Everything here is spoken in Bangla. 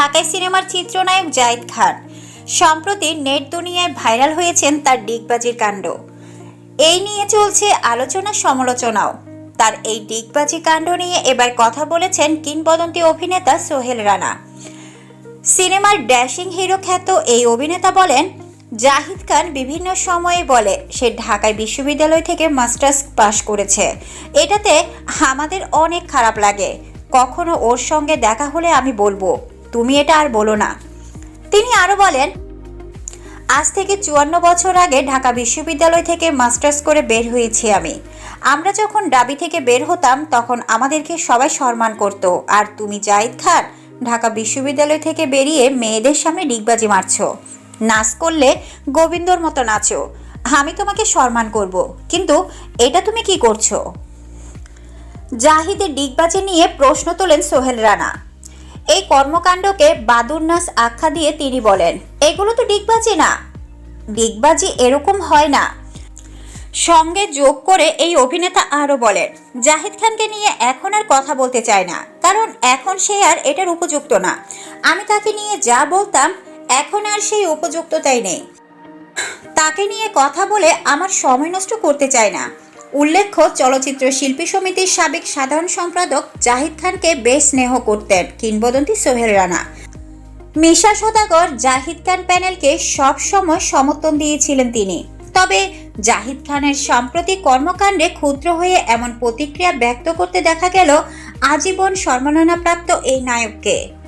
ঢাকায় সিনেমার চিত্রনায়ক জাহিদ খান। সম্প্রতি নেট দুনিয়ায় ভাইরাল হয়েছেন তার ডিগবাজির কাণ্ড। এই নিয়ে চলছে আলোচনা সমালোচনাও। তার এই ডিগবাজি কাণ্ড নিয়ে এবার কথা বলেছেন কিংবদন্তি অভিনেতা সোহেল রানা। সিনেমার ড্যাশিং হিরো খ্যাত এই অভিনেতা বলেন, জাহিদ খান বিভিন্ন সময়ে বলে, সে ঢাকায় বিশ্ববিদ্যালয় থেকে মাস্টার্স পাশ করেছে। এটাতে আমাদের অনেক খারাপ লাগে। কখনো ওর সঙ্গে দেখা হলে আমি বলব। তুমি এটা আর বলো না। তিনি আরও বলেন, আজ থেকে চুয়ান্ন বছর আগে ঢাকা বিশ্ববিদ্যালয় থেকে মাস্টার্স করে বের হয়েছি আমি। আমরা যখন ডাবি থেকে বের হতাম, তখন আমাদেরকে সবাই সম্মান করত। আর তুমি জাহিদ খান, ঢাকা বিশ্ববিদ্যালয় থেকে বেরিয়ে মেয়েদের সামনে ডিগবাজি মারছ। নাচ করলে গোবিন্দর মতো নাচো। আমি তোমাকে সম্মান করব। কিন্তু এটা তুমি কি করছ? জাহিদের ডিগবাজি নিয়ে প্রশ্ন তোলেন সোহেল রানা। এই কর্মকাণ্ডকে বাদুর নাচ আখ্যা দিয়ে তিনি বলেন, এগুলো তো ডিগবাজি না। ডিগবাজি এরকম হয় না। সঙ্গে যোগ করে এই অভিনেতা আরও বলেন, জাহিদ খানকে নিয়ে এখন আর কথা বলতে চায় না, কারণ এখন সে আর এটার উপযুক্ত না। আমি তাকে নিয়ে যা বলতাম, এখন আর সেই উপযুক্ততাই নেই। তাকে নিয়ে কথা বলে আমার সময় নষ্ট করতে চায় না। উল্লেখ্য, চলচ্চিত্র শিল্পী সমিতির সাবেক সাধারণ সম্পাদক জাহিদ খানকে বেশ স্নেহ করতেন কিংবদন্তি সোহেল রানা। মিশা সদাগর জাহিদ খান প্যানেলকে সব সময় সমর্থন দিয়েছিলেন তিনি। তবে জাহিদ খানের সাম্প্রতিক কর্মকাণ্ডে ক্ষুদ্র হয়ে এমন প্রতিক্রিয়া ব্যক্ত করতে দেখা গেল আজীবন সম্মাননাপ্রাপ্ত এই নায়ককে।